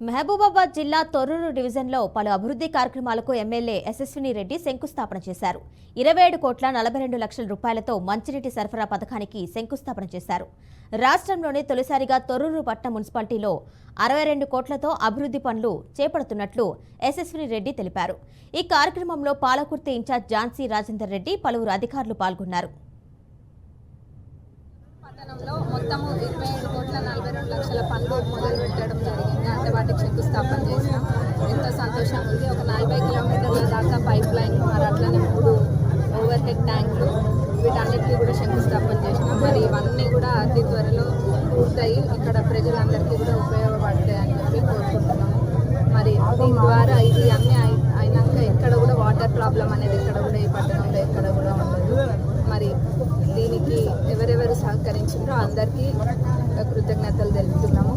మహబూబాబాద్ జిల్లా తొర్రూరు డివిజన్లో పలు అభివృద్ధి కార్యక్రమాలకు ఎమ్మెల్యే యశస్విని రెడ్డి శంకుస్థాపన చేశారు. ఇరవై ఏడు కోట్ల నలభై రెండు లక్షల రూపాయలతో మంచినీటి సరఫరా పథకానికి శంకుస్థాపన చేశారు. రాష్ట్రంలోనే తొలిసారిగా తొర్రూరు పట్టణ మున్సిపాలిటీలో అరవై రెండు కోట్లతో అభివృద్ధి పనులు చేపడుతున్నట్లు యశస్విని రెడ్డి తెలిపారు. ఈ కార్యక్రమంలో పాలకుర్తి ఇన్ఛార్జ్ ఝాన్సీ రాజేందర్ రెడ్డి పలువురు అధికారులు పాల్గొన్నారు. పట్టణంలో మొత్తము ఇరవై ఏడు కోట్ల నలభై రెండు లక్షల పనులు మొదలు పెట్టడం జరిగింది. శంకుస్థాపన చేసినాం. ఎంతో సంతోషంగా ఉంది. ఒక నలభై కిలోమీటర్ల దాకా పైప్ లైన్ మరి అట్లనే మూడు ఓవర్ హెడ్ ట్యాంకులు వీటన్నిటికీ కూడా శంకుస్థాపన చేసినాం. మరి ఇవన్నీ కూడా అతి త్వరలో పూర్తయి ఇక్కడ ప్రజలందరికీ కూడా ఉపయోగపడతాయని చెప్పి కోరుకుంటున్నాము. మరి దీని ద్వారా ఇది అన్నీ అయినాక ఎక్కడ కూడా వాటర్ ప్రాబ్లం అనేది ఎక్కడ కూడా ఈ పట్టణంలో ఎక్కడ కూడా ఉండదు. మరి దీనికి ఎవరెవరు సహకరించారో అందరికీ కృతజ్ఞతలు తెలుపుతున్నాము.